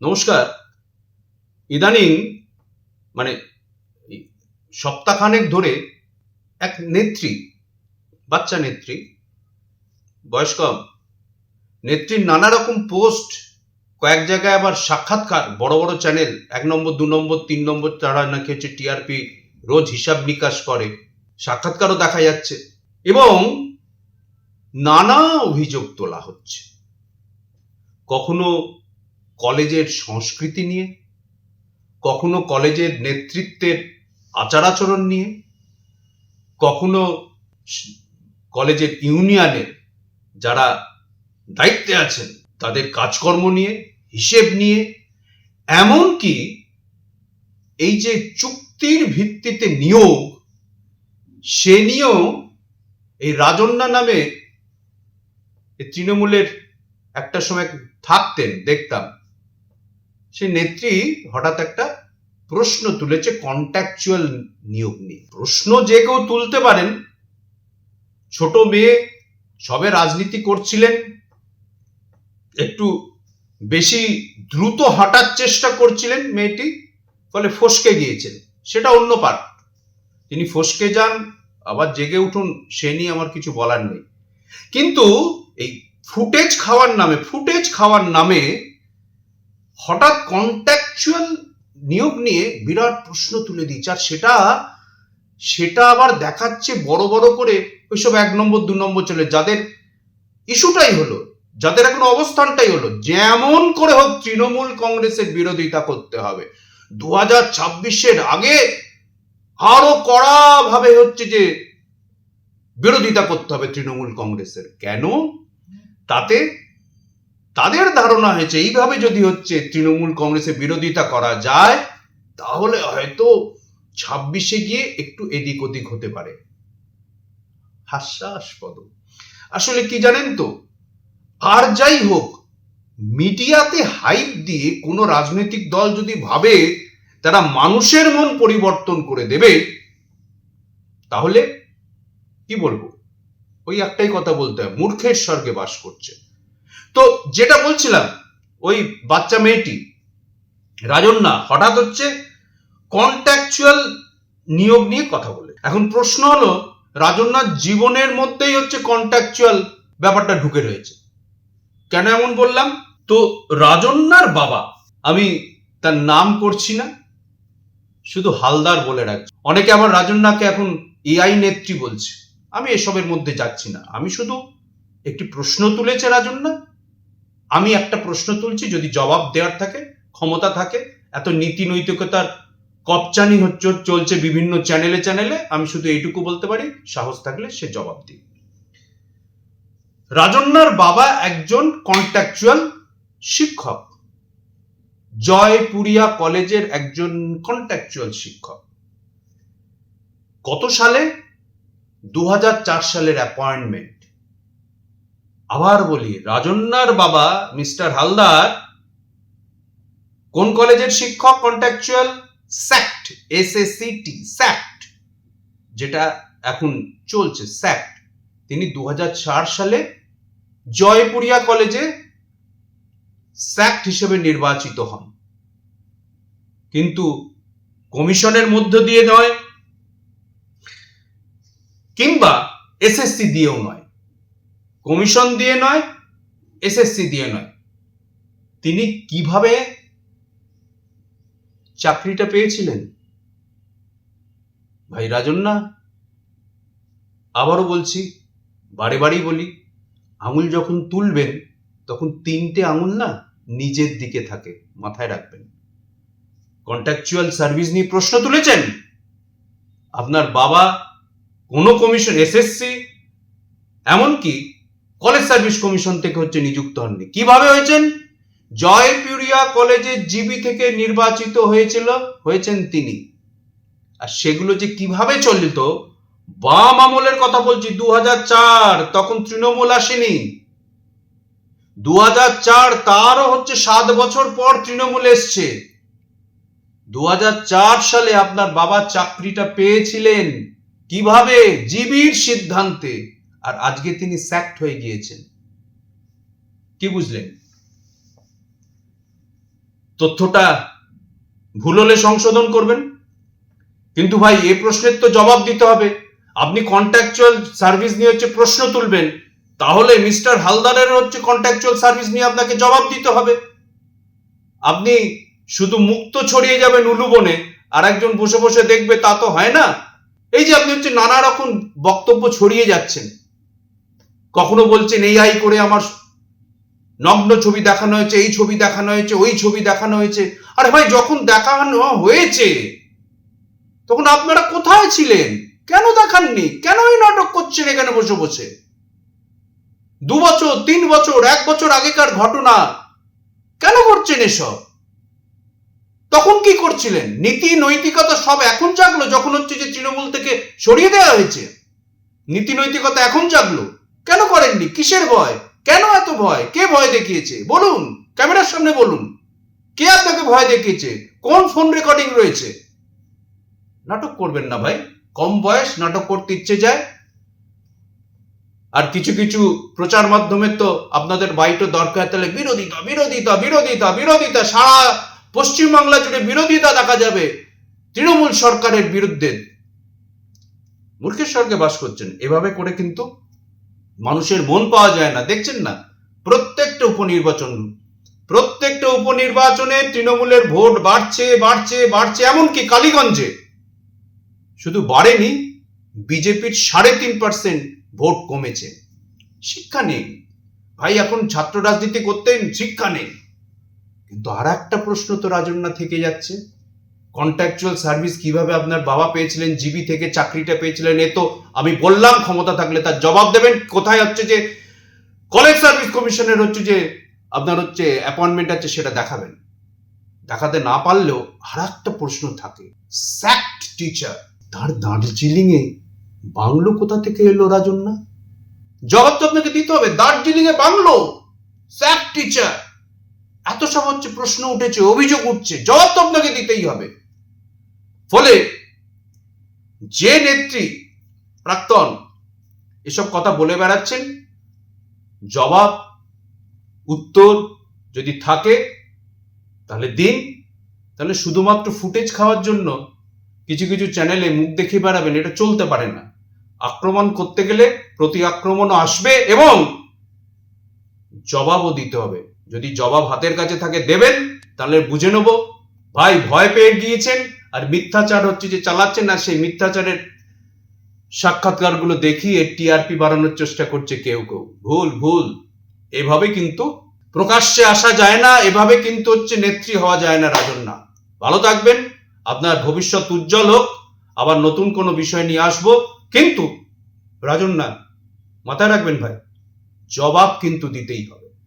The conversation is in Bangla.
নমস্কার। ইদানিং মানে সপ্তাহখানেক ধরে এক নেত্রী, বাচ্চা নেত্রী বয়স কম নেত্রীর নানা রকম পোস্ট, কয়েক জায়গায় আবার সাক্ষাৎকার, বড় বড় চ্যানেল, এক নম্বর, দু নম্বর, তিন নম্বর, তারা নাকি হচ্ছে টিআরপি রোজ হিসাব নিকাশ করে, সাক্ষাৎকারও দেখা যাচ্ছে এবং নানা অভিযোগ তোলা হচ্ছে। কখনো কলেজের সংস্কৃতি নিয়ে, কখনো কলেজের নেতৃত্বের আচার আচরণ নিয়ে, কখনো কলেজের ইউনিয়নের যারা দায়িত্বে আছেন, তাদের কাজকর্ম নিয়ে, হিসেব নিয়ে, এমনকি এই যে চুক্তির ভিত্তিতে নিয়োগ, সে নিয়েও এই রাজন্যা নামে তৃণমূলের একটা সময় থাকতেন, দেখতাম। সে নেত্রী হঠাৎ একটা প্রশ্ন তুলেছে কন্ট্যাকচুয়াল নিয়োগ নিয়ে। প্রশ্ন যে কেউ তুলতে পারেন। ছোট মেয়ে সবে রাজনীতি করছিলেন। একটু বেশি দ্রুত হাঁটার চেষ্টা করছিলেন মেয়েটি, ফলে ফসকে গিয়েছেন। সেটা অন্য পার্ট। তিনি ফসকে যান, আবার জেগে উঠুন, সে নিয়ে আমার কিছু বলার নেই। কিন্তু এই ফুটেজ খাওয়ার নামে, ফুটেজ খাওয়ার নামে হঠাৎ কন্ট্যাকচুয়াল নিয়োগ নিয়ে বিরাট প্রশ্ন তুলে দিচ্ছে আর সেটা সেটা আবার দেখাচ্ছে বড় বড় করে ওইসব এক নম্বর, দু নম্বর চলে। যাদের ইস্যুটাই হলো, যাদের এখন অবস্থানটাই হলো, যেমন করে হোক তৃণমূল কংগ্রেসের বিরোধিতা করতে হবে। দু হাজার ছাব্বিশের আগে আরও কড়া ভাবে হচ্ছে যে বিরোধিতা করতে হবে তৃণমূল কংগ্রেসের। কেন? তাতে তাদের ধারণা হয়েছে, এইভাবে যদি হচ্ছে তৃণমূল কংগ্রেসের বিরোধিতা করা যায়, তাহলে হয়তো ছাব্বিশে গিয়ে একটু এদিক ওদিক হতে পারে। হাস্যাস্পদ। আসলে কি জানেন তো, আর যাই হোক, মিডিয়াতে হাইপ দিয়ে কোনো রাজনৈতিক দল যদি ভাবে তারা মানুষের মন পরিবর্তন করে দেবে, তাহলে কি বলব? ওই একটাই কথা বলতে হয়, মূর্খের স্বর্গে বাস করছে। তো যেটা বলছিলাম, ওই বাচ্চা মেয়েটি, রাজন্যা, হঠাৎ হচ্ছে কন্ট্যাকচুয়াল নিয়োগ নিয়ে কথা বলে এখন প্রশ্ন হলো রাজন্যার জীবনের মধ্যেই হচ্ছে কন্ট্যাকচুয়াল ব্যাপারটা ঢুকে রয়েছে। কেন এমন বললাম? তো রাজন্যার বাবা, আমি তার নাম করছি না, শুধু হালদার বলে রাখছি। অনেকে আমার রাজন্যাকে এখন এআই নেত্রী বলছে। আমি এসবের মধ্যে যাচ্ছি না। আমি শুধু একটি প্রশ্ন তুলেছে রাজন্যা আমি একটা প্রশ্ন তুলছি, যদি জবাব দেওয়ার থাকে, ক্ষমতা থাকে, এত নীতি নৈতিকতার কপচানি হচ্ছে, চলছে বিভিন্ন চ্যানেলে চ্যানেলে, আমি শুধু এইটুকু বলতে পারি, সাহস থাকলে সে জবাব দিই রাজন্যার বাবা একজন কন্ট্রাকচুয়াল শিক্ষক। জয়পুরিয়া কলেজের একজন কন্ট্রাকচুয়াল শিক্ষক। কত সালে? দু হাজার চার সালের অ্যাপয়েন্টমেন্ট আবার বলি রাজন্যার বাবা মিস্টার হালদার, কোন কলেজের শিক্ষক? Contractual SACT S S C স্যাক্ট যেটা এখন চলছে স্যাক্ট তিনি দু হাজার চার সালে জয়পুরিয়া কলেজে স্যাক্ট হিসেবে নির্বাচিত হন। কিন্তু কমিশনের মধ্য দিয়ে নয়, কিংবা এসএসসি দিয়েও নয়। কমিশন দিয়ে নয় এসএসসি দিয়ে নয়। তিনি কীভাবে চাকরিটা পেয়েছিলেন? ভাই রাজন্না আবারও বলছি, বারে বারেই বলি, আঙুল যখন তুলবেন, তখন তিনটে আঙুল না নিজের দিকে থাকে, মাথায় রাখবেন। কন্ট্রাকচুয়াল সার্ভিস নিয়ে প্রশ্ন তুলেছেন? আপনার বাবা কোনো কমিশন এসএসসি এমনকি কলেজ সার্ভিস কমিশন থেকে হচ্ছে নিযুক্ত হননি। কীভাবে হয়েছেন? জয়পুরিয়া কলেজের জিবি থেকে নির্বাচিত হয়েছিল, হয়েছেন তিনি। আর সেগুলো যে কীভাবে চলিত, বাম আমলের কথা বলছি দু চার, তখন তৃণমূল আসেনি। দু চার, তারও হচ্ছে সাত বছর পর তৃণমূল এসছে। দু হাজার চার সালে আপনার বাবা চাকরিটা পেয়েছিলেন। কীভাবে? জিবির সিদ্ধান্তে। আর আজকে তিনি স্যাক্ট হয়ে গিয়েছেন। কি বুঝলেন? তথ্যটা ভুল হলে সংশোধন করবেন। কিন্তু ভাই, এ প্রশ্নের তো জবাব দিতে হবে। আপনি কন্ট্রাকচুয়াল সার্ভিস নিয়ে হচ্ছে প্রশ্ন তুলবেন। তাহলে মিস্টার হালদারের হচ্ছে কন্ট্রাকচুয়াল সার্ভিস নিয়ে আপনাকে জবাব দিতে হবে। আপনি শুধু মুক্ত ছড়িয়ে যাবেন উলুবনে আর একজন বসে বসে দেখবে তা তো হয় না। এই যে আপনি হচ্ছে নানা রকম বক্তব্য ছড়িয়ে যাচ্ছেন। কখনো বলছেন এই আই করে আমার নগ্ন ছবি দেখানো হয়েছে, এই ছবি দেখানো হয়েছে, ওই ছবি দেখানো হয়েছে। আরে ভাই, যখন দেখানো হয়েছে, তখন আপনারা কোথায় ছিলেন? কেন দেখাননি? কেন এই নাটক করছেন এখানে বসে বসে? দু বছর, তিন বছর, এক বছর আগেকার ঘটনা, কেন করছেন এসব? তখন কি করছিলেন? নীতি, নৈতিকতা সব এখন জাগলো, যখন হচ্ছে যে তৃণমূল থেকে সরিয়ে দেওয়া হয়েছে। নীতি, নৈতিকতা এখন জাগলো। কেন করেননি? কিসের ভয়? কেন এত ভয়? কে ভয় দেখিয়েছে? বলুন, ক্যামেরার সামনে বলুন। কে আপনাকে ভয় দেখিয়েছে? কোন ফোন রেকর্ডিং রয়েছে? নাটক করবেন না ভাই। কম বয়স, নাটক করতে ইচ্ছে যায়। আর কিছু কিছু প্রচার মাধ্যমে তো আপনাদের বাইটও দরকার, তাহলে বিরোধিতা বিরোধিতা বিরোধিতা বিরোধিতা, সারা পশ্চিমবাংলা জুড়ে বিরোধিতা দেখা যাবে তৃণমূল সরকারের বিরুদ্ধে। মূর্খের স্বর্গে বাস করছেন। এভাবে করে কিন্তু মানুষের মন পাওয়া যায় না, দেখছেন না? প্রত্যেকটা উপনির্বাচন, প্রত্যেকটা উপনির্বাচনে তৃণমূলের ভোট বাড়ছে বাড়ছে বাড়ছে, এমনকি কালীগঞ্জে। শুধু বাড়েনি, বিজেপির সাড়ে তিন পার্সেন্ট ভোট কমেছে। শিক্ষা নেই। ভাই, এখন ছাত্র রাজনীতি করতেন, শিক্ষা নেই। কিন্তু আর একটা প্রশ্ন তো রাজন্যা থেকে যাচ্ছে। কন্ট্রাকচুয়াল সার্ভিস কীভাবে আপনার বাবা পেয়েছিলেন জিবি থেকে চাকরিটা পেয়েছিলেন, এ তো আমি বললাম ক্ষমতা থাকলে তার জবাব দেবেন। কোথায় হচ্ছে যে কলেজ সার্ভিস কমিশনের হচ্ছে যে আপনার হচ্ছে অ্যাপয়েন্টমেন্ট আছে সেটা দেখাবেন। দেখাতে না পারলেও আর একটা প্রশ্ন থাকে। স্যাক্ট টিচার তার দার্জিলিং এ বাংলো কোথা থেকে এলো রাজন্যা? জবাব তো আপনাকে দিতে হবে দার্জিলিং এ বাংলো স্যাক্ট টিচার এত সব হচ্ছে প্রশ্ন উঠেছে, অভিযোগ উঠছে, জবাব তো আপনাকে দিতেই হবে। ফলে যে নেত্রী প্রাক্তন এসব কথা বলে বেড়াচ্ছেন, জবাব, উত্তর যদি থাকে, তাহলে দিন। তাহলে শুধুমাত্র ফুটেজ খাওয়ার জন্য কিছু কিছু চ্যানেলে মুখ দেখিয়ে বেড়াবেন, এটা চলতে পারে না। আক্রমণ করতে গেলে প্রতি আক্রমণও আসবে এবং জবাবও দিতে হবে। যদি জবাব হাতের কাছে থাকে দেবেন, তাহলে বুঝে নেব। ভাই ভয় পেয়ে গিয়েছেন, আর মিথ্যাচার হচ্ছে যে চালাচ্ছেন, আর সেই মিথ্যাচারের সাক্ষাৎকারগুলো দেখিয়ে টিআরপি বাড়ানোর চেষ্টা করছে কেউ কেউ। ভুল ভুল। এভাবে কিন্তু প্রকাশ্যে আসা যায় না, এভাবে কিন্তু হচ্ছে নেত্রী হওয়া যায় না রাজন্যা ভালো থাকবেন, আপনার ভবিষ্যৎ উজ্জ্বল হোক, আবার নতুন কোনো বিষয় নিয়ে আসব, কিন্তু রাজন্যা মাথায় রাখবেন ভাই, জবাব কিন্তু দিতেই হবে।